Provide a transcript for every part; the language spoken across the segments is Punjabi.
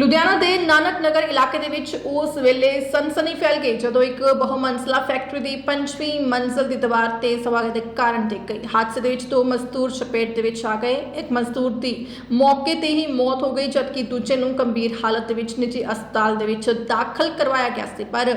ਲੁਧਿਆਣਾ ਦੇ ਨਾਨਕ ਨਗਰ ਇਲਾਕੇ ਦੇ ਵਿੱਚ ਉਸ ਵੇਲੇ ਸਨਸਨੀ ਫੈਲ ਗਈ ਜਦੋਂ ਇੱਕ ਬਹੁਮੰਜ਼ਲਾ ਫੈਕਟਰੀ ਦੀ ਪੰਜਵੀਂ ਮੰਜ਼ਲ ਦੀ ਦੀਵਾਰ ਤੇ ਸਵਾਰ ਦੇ ਕਾਰਨ ਡਿੱਗ ਗਈ। ਹਾਦਸੇ ਦੇ ਵਿੱਚ ਦੋ ਮਜ਼ਦੂਰ ਚਪੇਟ ਦੇ ਵਿੱਚ ਆ ਗਏ। ਇੱਕ ਮਜ਼ਦੂਰ ਦੀ ਮੌਕੇ ਤੇ ਹੀ ਮੌਤ ਹੋ ਗਈ, ਜਦਕਿ ਦੂਜੇ ਨੂੰ ਗੰਭੀਰ ਹਾਲਤ ਦੇ ਵਿੱਚ ਨਿੱਜੀ ਹਸਪਤਾਲ ਦੇ ਵਿੱਚ ਦਾਖਲ ਕਰਵਾਇਆ ਗਿਆ ਸੀ। ਪਰ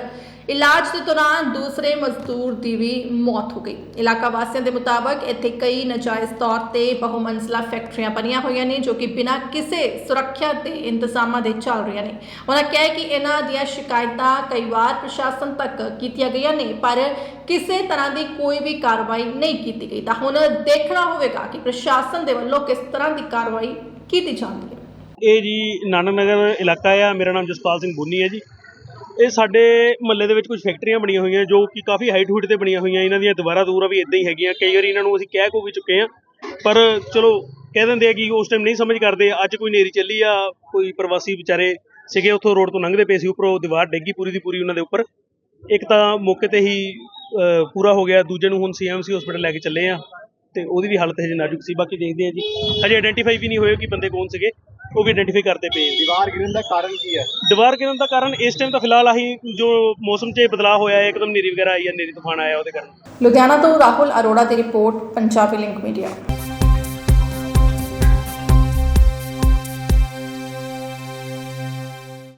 ਇਲਾਜ ਦੇ ਦੌਰਾਨ ਦੂਸਰੇ ਮਜ਼ਦੂਰ ਦੀ ਵੀ ਮੌਤ ਹੋ ਗਈ। ਇਲਾਕਾ ਵਾਸੀਆਂ ਦੇ ਮੁਤਾਬਕ ਇੱਥੇ ਕਈ ਨਜਾਇਜ਼ ਤੌਰ ਤੇ ਬਹੁਮੰਜ਼ਲਾ ਫੈਕਟਰੀਆਂ ਬਣੀਆਂ ਹੋਈਆਂ ਨੇ ਜੋ ਕਿ ਬਿਨਾਂ ਕਿਸੇ ਸੁਰੱਖਿਆ ਦੇ ਇੰਤਜ਼ਾਮਾਂ ਦੇ ਚੱਲ ਰਹੀਆਂ ਨੇ। ਉਹਨਾਂ ਕਿਹਾ ਕਿ ਇਹਨਾਂ ਦੀਆਂ ਸ਼ਿਕਾਇਤਾਂ ਕਈ ਵਾਰ ਪ੍ਰਸ਼ਾਸਨ ਤੱਕ ਕੀਤੀਆਂ ਗਈਆਂ ਨੇ, ਪਰ ਕਿਸੇ ਤਰ੍ਹਾਂ ਦੀ ਕੋਈ ਵੀ ਕਾਰਵਾਈ ਨਹੀਂ ਕੀਤੀ ਗਈ। ਤਾਂ ਹੁਣ ਦੇਖਣਾ ਹੋਵੇਗਾ ਕਿ ਪ੍ਰਸ਼ਾਸਨ ਦੇ ਵੱਲੋਂ ਕਿਸ ਤਰ੍ਹਾਂ ਦੀ ਕਾਰਵਾਈ ਕੀਤੀ ਜਾਂਦੀ ਹੈ। ਇਹ ਜੀ ਨਾਨਕ ਨਗਰ ਇਲਾਕਾ ਆ। ਮੇਰਾ ਨਾਮ ਜਸਪਾਲ ਸਿੰਘ ਬੁੰਨੀ ਹੈ ਜੀ। ਇਹ ਸਾਡੇ ਮਹੱਲੇ ਦੇ ਵਿੱਚ ਕੁਝ ਫੈਕਟਰੀਆਂ ਬਣੀਆਂ ਹੋਈਆਂ ਜੋ ਕਿ ਕਾਫੀ ਹਾਈਟ ਹੂਟ ਤੇ ਬਣੀਆਂ ਹੋਈਆਂ, ਇਹਨਾਂ ਦੀਆਂ ਦੁਬਾਰਾ ਦੂਰਾ ਵੀ ਇਦਾਂ ਹੀ ਹੈਗੀਆਂ। ਕਈ ਵਾਰੀ ਇਹਨਾਂ ਨੂੰ ਅਸੀਂ ਕਹਿ ਕੋ ਵੀ ਚੁੱਕੇ ਆ ਪਰ ਚਲੋ, ਕਹਿ ਦਿੰਦੇ ਆ ਕਿ ਉਸ ਟਾਈਮ ਨਹੀਂ ਸਮਝ ਕਰਦੇ, ਅੱਜ ਕੋਈ ਨੇਰੀ ਚੱਲੀ ਆ, ਕੋਈ ਪ੍ਰਵਾਸੀ ਵਿਚਾਰੇ ਸੀਗੇ, ਉੱਥੋਂ ਰੋਡ ਤੋਂ ਲੰਘਦੇ ਪਏ ਸੀ, ਉੱਪਰੋਂ ਦੀਵਾਰ ਡਿੱਗੀ ਪੂਰੀ ਦੀ ਪੂਰੀ ਉਹਨਾਂ ਦੇ ਉੱਪਰ। ਇੱਕ ਤਾਂ ਮੌਕੇ ਤੇ ਹੀ ਪੂਰਾ ਹੋ ਗਿਆ, ਦੂਜੇ ਨੂੰ ਹੁਣ ਸੀਐਮਸੀ ਹਸਪੀਟਲ ਲੈ ਕੇ ਚੱਲੇ ਆ, ਤੇ ਉਹਦੀ ਵੀ ਹਾਲਤ ਹਜੇ ਨਾਜ਼ੁਕ ਸੀ। ਬਾਕੀ ਦੇਖਦੇ ਆ ਜੀ। ਹਜੇ ਆਇਡੈਂਟੀਫਾਈ ਵੀ ਨਹੀਂ ਹੋਏ ਕਿ ਬੰਦੇ ਕੌਣ ਸੀਗੇ। ਉਹ ਵੀ ਆਇਡੈਂਟੀਫਾਈ ਕਰਦੇ ਪਏ ਜੀ ਦੀਵਾਰ ਗਿਰਨ ਦਾ ਕਾਰਨ ਕੀ ਹੈ? ਦੀਵਾਰ ਗਿਰਨ ਦਾ ਕਾਰਨ ਇਸ ਟਾਈਮ ਤਾਂ ਫਿਲਹਾਲ ਆਹੀ ਜੋ ਮੌਸਮ 'ਚ ਬਦਲਾਅ ਹੋਇਆ ਹੈ ਇੱਕਦਮ ਨੇਰੀ ਵਗੈਰਾ ਆਈ ਹੈ ਨੇਰੀ ਤੂਫਾਨ ਆਇਆ ਉਹਦੇ ਕਾਰਨ। ਲੁਧਿਆਣਾ ਤੋਂ ਰਾਹੁਲ ਅਰੋੜਾ ਦੀ ਰਿਪੋਰਟ ਪੰਜਾਬੀ ਲਿੰਕ ਮੀਡੀਆ